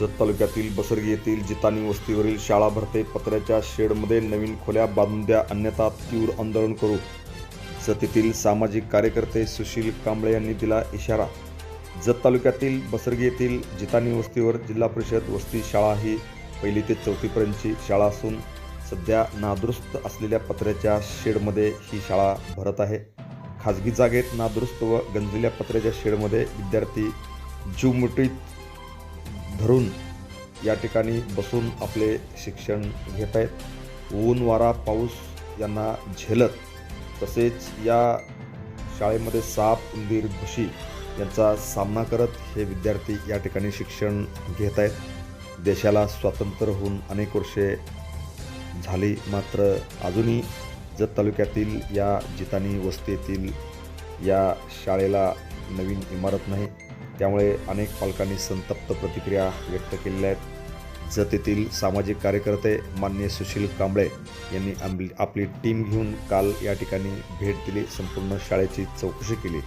जत तालुक्यातील बसरगी येथील जितानी वस्तीवरील शाळा भरते पत्र्याच्या शेडमध्ये नवीन खोल्या बांधून द्या अन्यथा तीव्र आंदोलन करू. सतीतील सामाजिक कार्यकर्ते सुशील कांबळे यांनी दिला इशारा. जत तालुक्यातील बसरगी येथील जितानी वस्तीवर जिल्हा परिषद वस्ती शाळा ही पहिली ते चौथीपर्यंतची शाळा असून सध्या नादुरुस्त असलेल्या पत्र्याच्या शेडमध्ये ही शाळा भरत आहे. खाजगी जागेत नादुरुस्त व गंजलेल्या पत्र्याच्या शेडमध्ये विद्यार्थी जीव धरून या ठिकाणी बसून आपले शिक्षण घेत आहेत. ऊन वारा पाऊस यांना झेलत तसेच या शाळेमध्ये साप उंदीर भुशी यांचा सामना करत हे विद्यार्थी या ठिकाणी शिक्षण घेत आहेत. देशाला स्वातंत्र्य होऊन अनेक वर्षे झाली मात्र अजूनही जत तालुक्यातील या जितानी वस्तीतील या शाळेला नवीन इमारत नाही. त्यामुळे अनेक पालकांनी संतप्त प्रतिक्रिया व्यक्त केलेल्या आहेत. जतेतील सामाजिक कार्यकर्ते मान्य सुशील कांबळे यांनी आमली आपली टीम घेऊन काल या ठिकाणी भेट दिली संपूर्ण शाळेची चौकशी केली.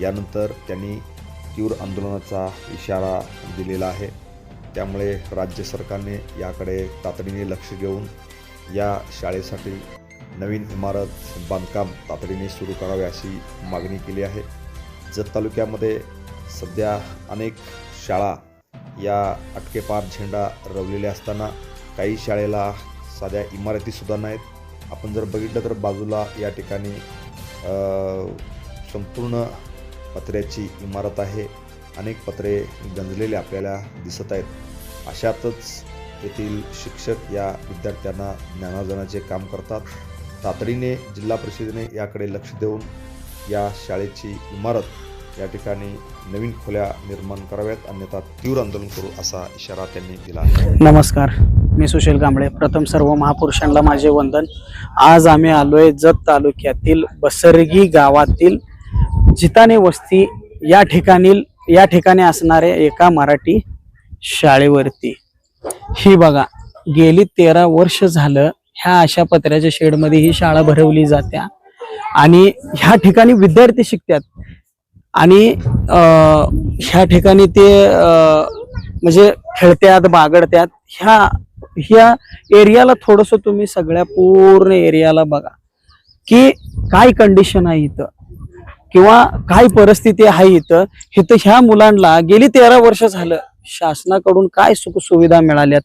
यानंतर त्यांनी तीव्र आंदोलनाचा इशारा दिलेला आहे. त्यामुळे राज्य सरकारने याकडे तातडीने लक्ष घेऊन या शाळेसाठी नवीन इमारत बांधकाम तातडीने सुरू करावे अशी मागणी केली आहे. जत तालुक्यामध्ये सध्या अनेक शाळा या अटकेपार झेंडा रवलेल्या असताना काही शाळेला साध्या इमारतीसुद्धा नाहीत. आपण जर बघितलं तर बाजूला या ठिकाणी संपूर्ण पत्र्याची इमारत आहे. अनेक पत्रे गंजलेले आपल्याला दिसत आहेत. अशातच येथील शिक्षक या विद्यार्थ्यांना ज्ञानार्जनाचे काम करतात. तातडीने जिल्हा परिषदेने याकडे लक्ष देऊन या शाळेची इमारत या ठिकाणी नवीन खोल्या निर्माण कराव्यात अन्यथा तीव्र आंदोलन करू असा इशारा त्यांनी दिला नमस्कार. मी सुशील कांबळे प्रथम सर्व महापुरुषांना माझे वंदन. आज आम्ही आलोय जत तालुक्यातील बसरगी गावातील जिताने वस्ती या ठिकाणी या ठिकाणी असणाऱ्या एका मराठी शाळेवरती. ही बघा गेली तेरा वर्ष झालं ह्या अशा पत्र्याच्या शेडमध्ये ही शाळा भरवली जात्या आणि ह्या ठिकाणी विद्यार्थी शिकतात आणि ह्या ठिकाणी ते म्हणजे खेळत्यात बागडत्यात ह्या ह्या एरियाला थोडस तुम्ही सगळ्या पूर्ण एरियाला बघा. की काय कंडिशन आहे इथं? किंवा काय परिस्थिती आहे इथं? इथं ह्या मुलांना गेली तेरा वर्ष झालं शासनाकडून काय सुख सुविधा मिळाल्यात?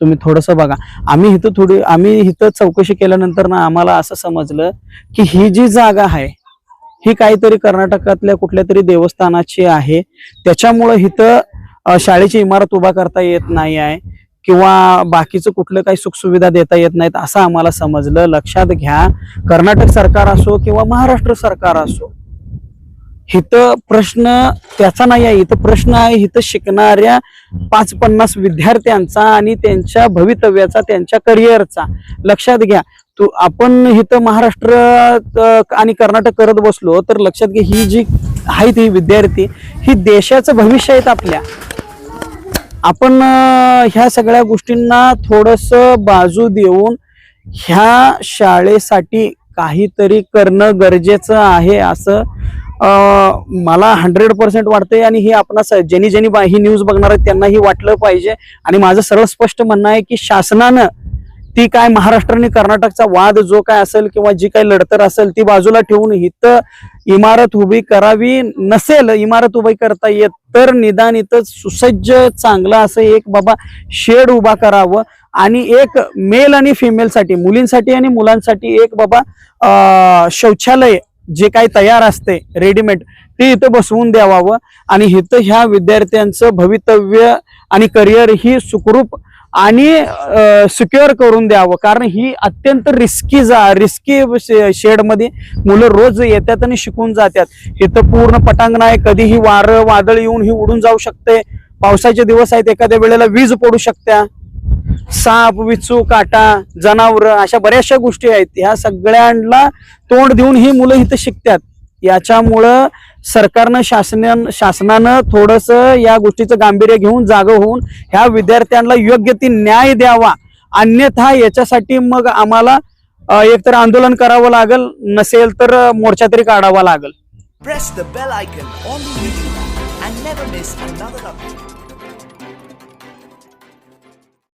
तुम्ही थोडस बघा. आम्ही इथं थोडी आम्ही इथं चौकशी केल्यानंतर ना आम्हाला असं समजलं की ही जी जागा आहे ही काहीतरी कर्नाटकातल्या कुठल्या तरी देवस्थानाची आहे. त्याच्यामुळं इथं शाळेची इमारत उभा करता येत नाही आहे किंवा बाकीचं कुठलं काही सुखसुविधा देता येत नाहीत असं आम्हाला समजलं. लक्षात घ्या कर्नाटक सरकार असो किंवा महाराष्ट्र सरकार असो इथं प्रश्न त्याचा नाही आहे. इथं प्रश्न आहे इथं शिकणाऱ्या पाच पन्नास विद्यार्थ्यांचा आणि त्यांच्या भवितव्याचा त्यांच्या करिअरचा. लक्षात घ्या तो आपण इथं महाराष्ट्र आणि कर्नाटक करत बसलो तर लक्षात घे ही जी आहेत ही विद्यार्थी ही देशाचं भविष्य आहेत आपल्या. आपण ह्या सगळ्या गोष्टींना थोडस बाजू देऊन ह्या शाळेसाठी काहीतरी करणं गरजेचं आहे असं मला हंड्रेड पर्सेंट वाटतंय आणि हे आपण ज्यांनी ज्यांनी बा- ही न्यूज बघणार आहेत त्यांनाही वाटलं पाहिजे. आणि माझं सरळ स्पष्ट म्हणणं आहे की शासनानं ती काय महाराष्ट्र आणि कर्नाटकचा वाद जो काय असेल किंवा जी काही लढतर असेल ती बाजूला ठेवून इथं इमारत उभी करावी नसेल इमारत उभी करता येत तर निदान इथं सुसज्ज चांगलं असं एक बाबा शेड उभा करावं. आणि एक मेल आणि फिमेलसाठी मुलींसाठी आणि मुलांसाठी एक बाबा शौचालय जे काही तयार असते रेडीमेड ते इथं बसवून द्यावावं. आणि इथं ह्या विद्यार्थ्यांचं भवितव्य आणि करिअर ही सुखरूप आणि सिक्युअर करून द्यावं. कारण ही अत्यंत रिस्की जा रिस्की शेडमध्ये मुलं रोज येतात आणि शिकून जातात. इथं पूर्ण पटांगण आहे. कधीही वारं वादळ येऊन ही उडून जाऊ शकते. पावसाचे दिवस आहेत. एखाद्या वेळेला वीज पडू शकत्या. साप विचू काटा जनावर अशा बऱ्याचशा गोष्टी आहेत. ह्या सगळ्यांना तोंड देऊन ही मुलं इथं शिकतात. याच्यामुळं सरकारनं शासन शासनानं थोडंसं या गोष्टीचं गांभीर्य घेऊन जागं होऊन ह्या विद्यार्थ्यांना योग्य ती न्याय द्यावा. अन्यथा याच्यासाठी मग आम्हाला एकतर आंदोलन करावं लागेल नसेल तर मोर्चा तरी काढावा लागेल.